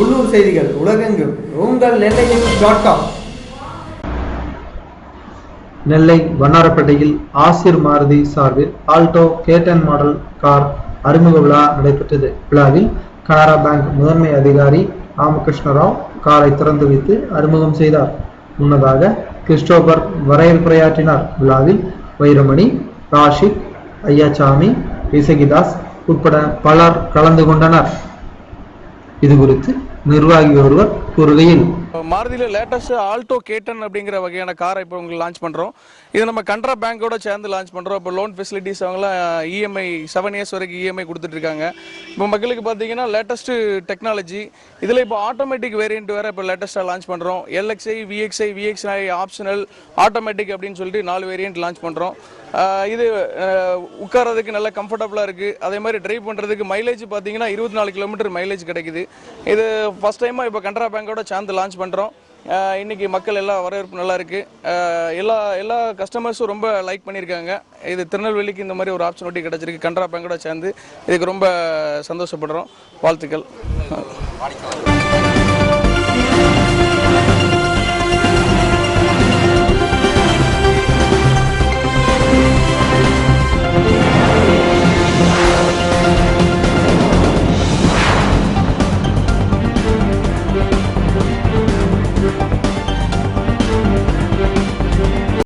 உள்ளூர் செய்திகள் உலகெங்கும். உங்கள் நெல்லை டாட் காம் நெல்லை வண்ணாரப்பேட்டையில் ஆசிர் மாருதி சார்பில் ஆல்டோ கேட்டன் மாடல் கார் அறிமுக விழா நடைபெற்றது. விழாவில் கனரா பேங்க் முதன்மை அதிகாரி ராமகிருஷ்ணராவ் காரை திறந்து வைத்து அறிமுகம் செய்தார். முன்னதாக கிறிஸ்டோபர் வரவேற்புரையாற்றினார் விழாவில் வைரமணி ராஷிக் ஐயாசாமி இசகிதாஸ் உட்பட பலர் கலந்து கொண்டனர். இது குறித்து நிர்வாகி ஒருவர் கூறுகையில் மாருதியில் லேட்டஸ்ட் ஆல்டோ கேட்டன் அப்படிங்கிற வகையான காரை இப்போ உங்களுக்கு லான்ச் பண்ணுறோம் இது நம்ம கனரா பேங்கோட சேர்ந்து லான்ச் பண்ணுறோம் இப்போ லோன் ஃபெசிலிட்டிஸ் அவங்களாம் இஎம்ஐ செவன் இயர்ஸ் வரைக்கும் இஎம்ஐ கொடுத்துட்ருக்காங்க இப்போ மக்களுக்கு பார்த்தீங்கன்னா லேட்டஸ்ட்டு டெக்னாலஜி இதில் இப்போ ஆட்டோமேட்டிக் வேரியன்ட் வேறு இப்போ லேட்டஸ்ட்டாக லான்ச் பண்ணுறோம் LXI VXI VXI optional automatic அப்படின்னு சொல்லிட்டு நாலு வேரியன்ட் லான்ச் பண்ணுறோம் இது உட்காரதுக்கு உட்கார்றதுக்கு நல்ல கம்ஃபர்டபுளாக இருக்குது அதே மாதிரி டிரைவ் பண்ணுறதுக்கு மைலேஜ் பார்த்தீங்கன்னா இருபத்தி நாலு கிலோமீட்டர் மைலேஜ் கிடைக்குது. இது ஃபஸ்ட் டைமாக இப்போ கனரா பேங்கோட சேர்ந்து லான்ச் பண்ணுறோம் இன்றைக்கி மக்கள் எல்லாம் வரவேற்பு நல்லா இருக்குது எல்லா எல்லா கஸ்டமர்ஸும் ரொம்ப லைக் பண்ணியிருக்காங்க. இது திருநெல்வேலிக்கு இந்த மாதிரி ஒரு ஆப்பர்ச்சுனிட்டி கிடச்சிருக்கு. கனரா பேங்கோட சேர்ந்து இதுக்கு ரொம்ப சந்தோஷப்படுறோம். வாழ்த்துக்கள்.